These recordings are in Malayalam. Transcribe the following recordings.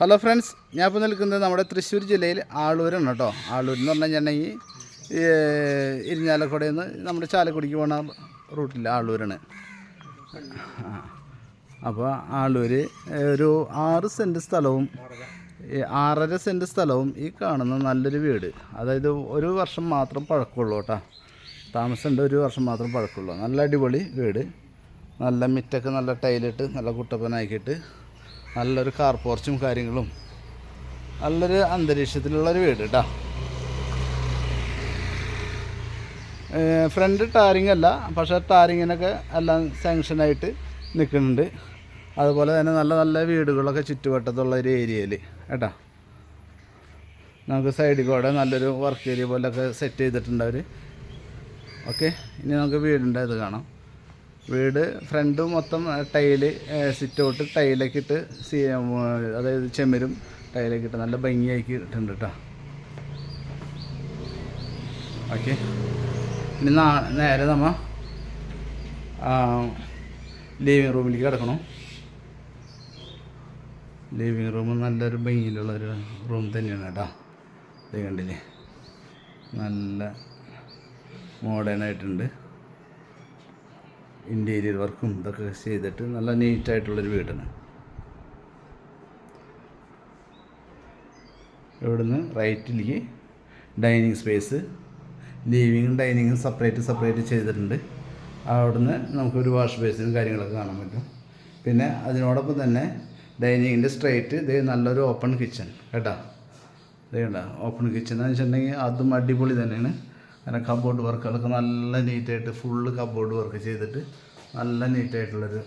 ഹലോ ഫ്രണ്ട്സ് ഞാൻ ഇപ്പോൾ നിൽക്കുന്നത് നമ്മുടെ തൃശ്ശൂർ ജില്ലയിൽ ആളൂരാണ് കേട്ടോ. ആളൂർ എന്ന് പറഞ്ഞു കഴിഞ്ഞിട്ടുണ്ടെങ്കിൽ ഇരിഞ്ഞാലക്കുടയിൽ നിന്ന് നമ്മുടെ ചാലക്കുടിക്ക് പോണ റൂട്ടിൽ ആളൂരാണ്. അപ്പോൾ ആളൂർ ഒരു ആറ് സെന്റ് സ്ഥലവും ആറര സെന്റ് സ്ഥലവും ഈ കാണുന്ന നല്ലൊരു വീട്. അതായത് ഒരു വർഷം മാത്രം പഴക്കമുള്ളൂ കേട്ടോ. താമസമുണ്ട് ഒരു വർഷം മാത്രം പഴക്കമുള്ളൂ. നല്ല അടിപൊളി വീട്. നല്ല മിറ്റൊക്കെ നല്ല ടൈലിട്ട് നല്ല കുട്ടപ്പനാക്കിയിട്ട് നല്ലൊരു കാർ പോർച്ചും കാര്യങ്ങളും. നല്ലൊരു അന്തരീക്ഷത്തിലുള്ളൊരു വീട് കേട്ടോ ഫ്രണ്ട് ടാറിങ് അല്ല പക്ഷേ ടാറിങ്ങിനൊക്കെ എല്ലാം സാങ്ഷനായിട്ട് നിൽക്കുന്നുണ്ട്. അതുപോലെ തന്നെ നല്ല നല്ല വീടുകളൊക്കെ ചുറ്റുവട്ടത്തുള്ള ഒരു ഏരിയയിൽ കേട്ടോ. നമുക്ക് സൈഡിൽ കൂടെ നല്ലൊരു വർക്ക് ഏരിയ പോലൊക്കെ സെറ്റ് ചെയ്തിട്ടുണ്ട് അവർ ഓക്കെ ഇനി നമുക്ക് വീടിന്റെ ഇത് കാണാം. വീട് ഫ്രണ്ട് മൊത്തം ടൈൽ സിറ്റ് ഔട്ട് ടൈലൊക്കെ ഇട്ട് സി അതായത് ചെമ്മരും ടൈലൊക്കെ ഇട്ട് നല്ല ഭംഗിയാക്കി ഇട്ടുണ്ട് കേട്ടോ ഓക്കെ. ഇനി നാ നേരെ നമ്മ ലിവിങ് റൂമിലേക്ക് കിടക്കണം. ലിവിങ് റൂം നല്ലൊരു ഭംഗിയിലുള്ളൊരു റൂം തന്നെയാണ് കേട്ടോ ഇത് കണ്ടില്ലേ? നല്ല മോഡേൺ ആയിട്ടുണ്ട്. ഇന്റീരിയർ വർക്കും ഇതൊക്കെ ചെയ്തിട്ട് നല്ല നീറ്റായിട്ടുള്ളൊരു വീടാണ്. ഇവിടുന്ന് റൈറ്റിലേക്ക് ഡൈനിങ് സ്പേസ് ലിവിങ്ങും ഡൈനിങ്ങും സെപ്പറേറ്റ് സെപ്പറേറ്റ് ചെയ്തിട്ടുണ്ട്. അവിടുന്ന് നമുക്കൊരു വാഷ് ബേസിനും കാര്യങ്ങളൊക്കെ കാണാൻ പറ്റും. പിന്നെ അതിനോടൊപ്പം തന്നെ ഡൈനിങ്ങിന്റെ സ്ട്രൈറ്റ് ഇത് നല്ലൊരു ഓപ്പൺ കിച്ചൺ കേട്ടോ. ഇത് കണ്ട? ഓപ്പൺ കിച്ചൺ എന്ന് വെച്ചിട്ടുണ്ടെങ്കിൽ അതും അടിപൊളി തന്നെയാണ്. അങ്ങനെ കബോർഡ് വർക്കുകളൊക്കെ നല്ല നീറ്റായിട്ട് ഫുള്ള് കബോർഡ് വർക്ക് ചെയ്തിട്ട് നല്ല നീറ്റായിട്ടുള്ളൊരു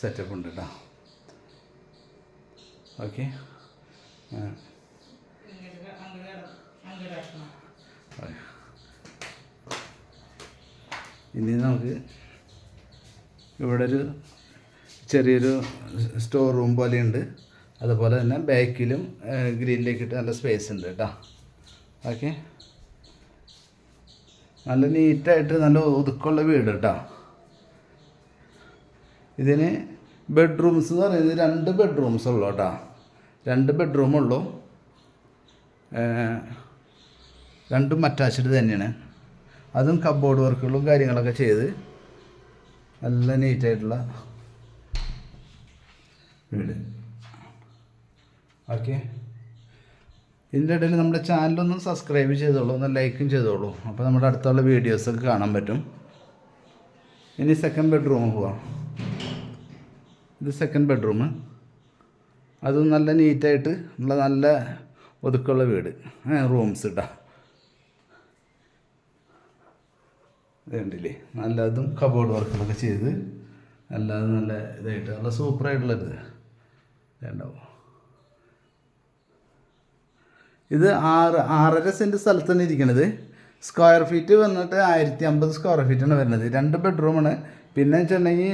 സെറ്റപ്പ് ഉണ്ട് കേട്ടോ ഓക്കെ ഇനി നമുക്ക് ഇവിടെ ഒരു ചെറിയൊരു സ്റ്റോർ റൂം പോലെയുണ്ട്. അതുപോലെ തന്നെ ബാക്കിലും ഗ്രീനിലേക്ക് ഇട്ട് നല്ല സ്പേസ് ഉണ്ട് കേട്ടോ ഓക്കെ നല്ല നീറ്റായിട്ട് നല്ല ഒതുക്കമുള്ള വീട് കേട്ടോ ഇതിന് ബെഡ്റൂംസ് എന്ന് പറയുന്നത് രണ്ട് ബെഡ്റൂംസ് ഉള്ളു കേട്ടോ. രണ്ട് ബെഡ്റൂം ബെഡ്റൂമുള്ളൂ രണ്ടും അറ്റാച്ച്ഡ് തന്നെയാണ്. അതും കബോർഡ് വർക്കുകളും കാര്യങ്ങളൊക്കെ ചെയ്ത് നല്ല നീറ്റായിട്ടുള്ള വീട്. ഓക്കെ ഇതിന്റെ ഇടയിൽ നമ്മുടെ ചാനലൊന്ന് സബ്സ്ക്രൈബ് ചെയ്തോളൂ ഒന്ന് ലൈക്കും ചെയ്തോളൂ. അപ്പോൾ നമ്മുടെ അടുത്തുള്ള വീഡിയോസൊക്കെ കാണാൻ പറ്റും. ഇനി സെക്കൻഡ് ബെഡ്റൂം പോവാം. ഇത് സെക്കൻഡ് ബെഡ്റൂം അതും നല്ല നീറ്റായിട്ട് ഉള്ള നല്ല ഒതുക്കുള്ള വീട്. റൂംസ് ഇട്ടാ ഇത് കണ്ടില്ലേ നല്ലതും കബോർഡ് വർക്കുകളൊക്കെ ചെയ്ത് അല്ലാതെ നല്ല ഇതായിട്ട് നല്ല സൂപ്പറായിട്ടുള്ളത് ഇതുണ്ടാവും. ഇത് ആറ് ആറര സെന്റ് സ്ഥലത്താണ് ഇരിക്കണത്. സ്ക്വയർ ഫീറ്റ് വന്നിട്ട് ആയിരത്തി അമ്പത് സ്ക്വയർ ഫീറ്റാണ് വരുന്നത്. രണ്ട് ബെഡ്റൂമാണ് പിന്നെ വെച്ചിട്ടുണ്ടെങ്കിൽ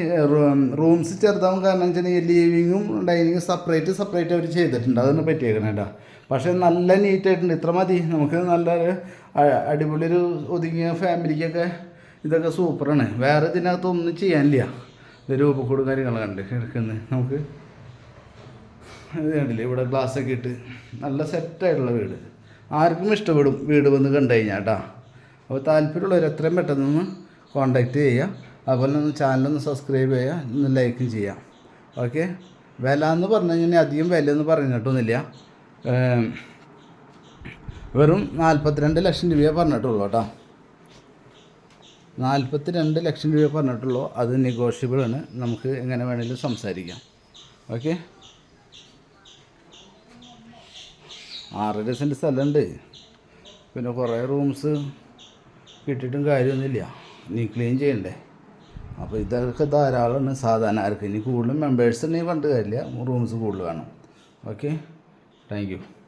റൂംസ് ചെറുതാവും. കാരണം വെച്ചിട്ടുണ്ടെങ്കിൽ ലിവിങ്ങും ഡൈനിങ്ങും സെപ്പറേറ്റ് സെപ്പറേറ്റ് അവർ ചെയ്തിട്ടുണ്ട്. അതൊന്നും പറ്റിയേക്കണം കേട്ടോ. പക്ഷേ നല്ല നീറ്റായിട്ടുണ്ട് ഇത്ര മതി. നമുക്ക് നല്ലൊരു അടിപൊളി ഒരു ഒതുങ്ങിയ ഫാമിലിക്കൊക്കെ ഇതൊക്കെ സൂപ്പറാണ് വേറെ ഇതിനകത്ത് ഒന്നും ചെയ്യാനില്ല രൂപക്കൂടും കാര്യങ്ങളൊക്കെ ഉണ്ട് കിടക്കുന്നത് നമുക്ക് ഇത് കണ്ടില്ലേ? ഇവിടെ ഗ്ലാസ് ഒക്കെ ഇട്ട് നല്ല സെറ്റായിട്ടുള്ള വീട്. ആർക്കും ഇഷ്ടപ്പെടും വീട് വന്ന് കണ്ടു കഴിഞ്ഞാൽ കേട്ടോ അപ്പോൾ താല്പര്യമുള്ളവർ എത്രയും പെട്ടെന്ന് കോണ്ടാക്ട് ചെയ്യുക അതുപോലെ ഒന്ന് ചാനലൊന്ന് സബ്സ്ക്രൈബ് ചെയ്യുക ഒന്ന് ലൈക്കും ചെയ്യാം. ഓക്കെ വില എന്ന് പറഞ്ഞു കഴിഞ്ഞാൽ അധികം എന്ന് പറഞ്ഞിട്ടൊന്നുമില്ല വെറും നാൽപ്പത്തിരണ്ട് ലക്ഷം രൂപയെ പറഞ്ഞിട്ടുള്ളൂ കേട്ടോ നാൽപ്പത്തി രണ്ട് ലക്ഷം രൂപ പറഞ്ഞിട്ടുള്ളൂ. അത് നെഗോഷ്യബിൾ ആണ്. നമുക്ക് എങ്ങനെ വേണമെങ്കിലും സംസാരിക്കാം. ഓക്കെ ആറര സെന്റ് സ്ഥലമുണ്ട് പിന്നെ കുറേ റൂംസ് കിട്ടിയിട്ടും കാര്യമൊന്നുമില്ല നീ ക്ലീൻ ചെയ്യണ്ടേ. അപ്പോൾ ഇതൊക്കെ ധാരാളമാണ് സാധാരണ ആർക്ക്. ഇനി കൂടുതലും മെമ്പേഴ്സ് ഉണ്ടെങ്കിൽ പണ്ട് കാര്യമില്ല റൂംസ് കൂടുതൽ വേണം. Okay thank